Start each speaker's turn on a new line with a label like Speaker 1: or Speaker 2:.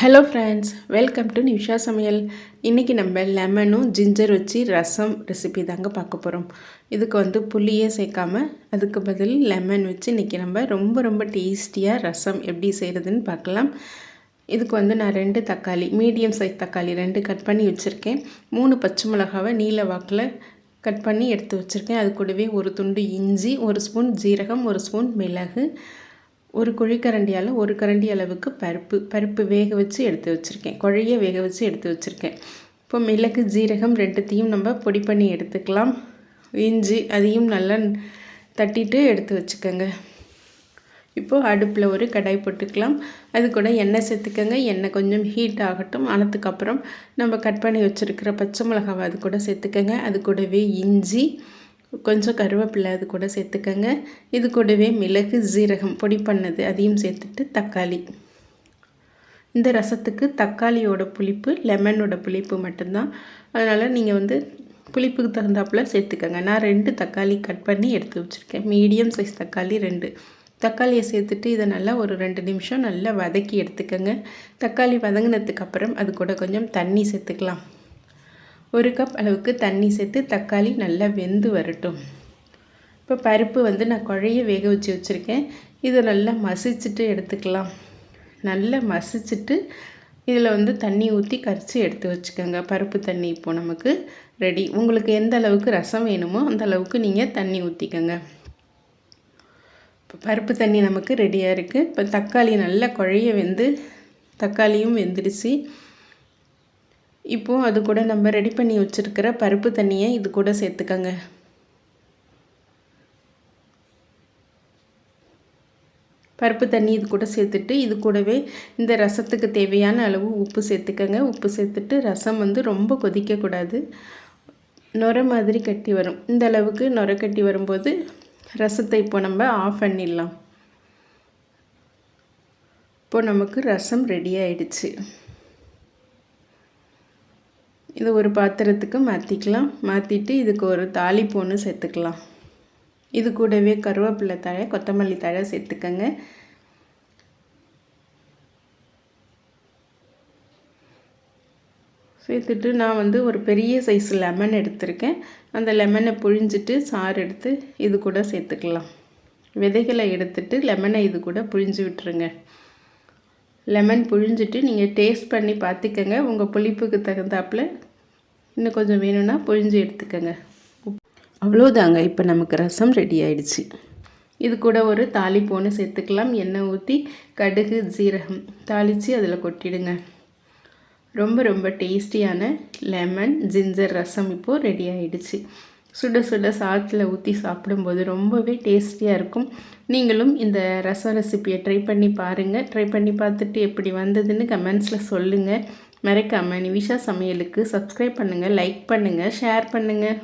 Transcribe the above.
Speaker 1: Hello friends welcome to Nisha சமையல் இன்றைக்கி நம்ம லெமனும் ஜிஞ்சர் வச்சு ரசம் ரெசிபி தாங்க பார்க்க போகிறோம் இதுக்கு வந்து புளியே சேர்க்காம அதுக்கு பதில் லெமன் வச்சு இன்றைக்கி நம்ம ரொம்ப ரொம்ப டேஸ்டியாக ரசம் எப்படி செய்கிறதுன்னு பார்க்கலாம். இதுக்கு வந்து நான் ரெண்டு தக்காளி மீடியம் சைஸ் தக்காளி ரெண்டு கட் பண்ணி வச்சுருக்கேன். மூணு பச்சை மிளகாவை நீல வாக்கில் கட் பண்ணி எடுத்து வச்சுருக்கேன். அது கூடவே ஒரு துண்டு இஞ்சி ஒரு ஸ்பூன் ஜீரகம் ஒரு ஸ்பூன் மிளகு. ஒரு குழிக்கரண்டியால் ஒரு கரண்டி அளவுக்கு பருப்பு பருப்பு வேக வச்சு எடுத்து வச்சுருக்கேன். குழைய வேக வச்சு எடுத்து வச்சுருக்கேன். இப்போ மிளகு ஜீரகம் ரெண்டுத்தையும் நம்ம பொடி பண்ணி எடுத்துக்கலாம். இஞ்சி அதையும் நல்லா தட்டிட்டு எடுத்து வச்சுக்கோங்க. இப்போது அடுப்பில் ஒரு கடாய் போட்டுக்கலாம். அது கூட எண்ணெய் சேர்த்துக்கோங்க. எண்ணெய் கொஞ்சம் ஹீட் ஆகட்டும். ஆனதுக்கப்புறம் நம்ம கட் பண்ணி வச்சுருக்கிற பச்சை மிளகாவை அது கூட சேர்த்துக்கோங்க. அது கூடவே இஞ்சி கொஞ்சம் கருவேப்பிலை அது கூட சேர்த்துக்கங்க. இது கூடவே மிளகு ஜீரகம் பொடி பண்ணது அதையும் சேர்த்துட்டு தக்காளி. இந்த ரசத்துக்கு தக்காளியோட புளிப்பு லெமனோட புளிப்பு மட்டும்தான். அதனால் நீங்கள் வந்து புளிப்புக்கு தகுந்தாப்பில் சேர்த்துக்கோங்க. நான் ரெண்டு தக்காளி கட் பண்ணி எடுத்து வச்சுருக்கேன். மீடியம் சைஸ் தக்காளி ரெண்டு. தக்காளியை சேர்த்துட்டு இதை நல்லா ஒரு ரெண்டு நிமிஷம் நல்லா வதக்கி எடுத்துக்கோங்க. தக்காளி வதங்கினதுக்கு அப்புறம் அது கூட கொஞ்சம் தண்ணி சேர்த்துக்கலாம். ஒரு கப் அளவுக்கு தண்ணி சேர்த்து தக்காளி நல்லா வெந்து வரட்டும். இப்போ பருப்பு வந்து நான் குழைய வேக வச்சு வச்சுருக்கேன். இதை நல்லா மசிச்சுட்டு எடுத்துக்கலாம். நல்லா மசிச்சுட்டு இதில் வந்து தண்ணி ஊற்றி கரைச்சி எடுத்து வச்சுக்கோங்க. பருப்பு தண்ணி இப்போது நமக்கு ரெடி உங்களுக்கு எந்த அளவுக்கு ரசம் வேணுமோ அந்த அளவுக்கு நீங்கள் தண்ணி ஊற்றிக்கோங்க இப்போ பருப்பு தண்ணி நமக்கு ரெடியாக இருக்குது இப்போ தக்காளி நல்லா குழைய வெந்து தக்காளியும் வெந்துடுச்சு இப்போது அது கூட நம்ம ரெடி பண்ணி வச்சுருக்கிற பருப்பு தண்ணியை இது கூட சேர்த்துக்கங்க. பருப்பு தண்ணி இது கூட சேர்த்துட்டு இது கூடவே இந்த ரசத்துக்கு தேவையான அளவு உப்பு சேர்த்துக்கங்க. உப்பு சேர்த்துட்டு ரசம் வந்து ரொம்ப கொதிக்கக்கூடாது. நுர மாதிரி கட்டி வரும். இந்த அளவுக்கு நுர கட்டி வரும்போது ரசத்தை இப்போ நம்ம ஆஃப் பண்ணிடலாம். இப்போ நமக்கு ரசம் ரெடி ஆயிடுச்சு. இதை ஒரு பாத்திரத்துக்கு மாற்றிக்கலாம் மாற்றிட்டு இதுக்கு ஒரு தாளிப்பு ஒன்று சேர்த்துக்கலாம். இது கூடவே கருவேப்பிலை தழை கொத்தமல்லி தழை சேர்த்துக்கங்க. சேர்த்துட்டு நான் வந்து ஒரு பெரிய சைஸ் லெமன் எடுத்திருக்கேன். அந்த லெமனை புழிஞ்சிட்டு சாறு எடுத்து இது கூட சேர்த்துக்கலாம். விதைகளை எடுத்துட்டு லெமனை இது கூட புழிஞ்சு விட்டுருங்க. லெமன் புழிஞ்சிட்டு நீங்கள் டேஸ்ட் பண்ணி பார்த்துக்கங்க. உங்கள் புளிப்புக்கு தகுந்தாப்பில் இன்னும் கொஞ்சம் வேணும்னா பொழிஞ்சு எடுத்துக்கோங்க. அவ்வளோதாங்க இப்போ நமக்கு ரசம் ரெடி ஆயிடுச்சு. இது கூட ஒரு தாளிப்போன்னு சேர்த்துக்கலாம். எண்ணெய் ஊற்றி கடுகு ஜீரகம் தாளித்து அதில் கொட்டிடுங்க. ரொம்ப ரொம்ப டேஸ்டியான லெமன் ஜிஞ்சர் ரசம் இப்போது ரெடி ஆயிடுச்சு. சுட சுட சாதத்தில் ஊற்றி சாப்பிடும்போது ரொம்பவே டேஸ்டியாக இருக்கும். நீங்களும் இந்த ரசம் ரெசிப்பியை ட்ரை பண்ணி பாருங்கள் ட்ரை பண்ணி பார்த்துட்டு எப்படி வந்ததுன்னு கமெண்ட்ஸில் சொல்லுங்கள் மறக்காமல் நிவிஷா சமையலுக்கு சப்ஸ்கிரைப் பண்ணுங்கள் லைக் பண்ணுங்கள் ஷேர் பண்ணுங்கள்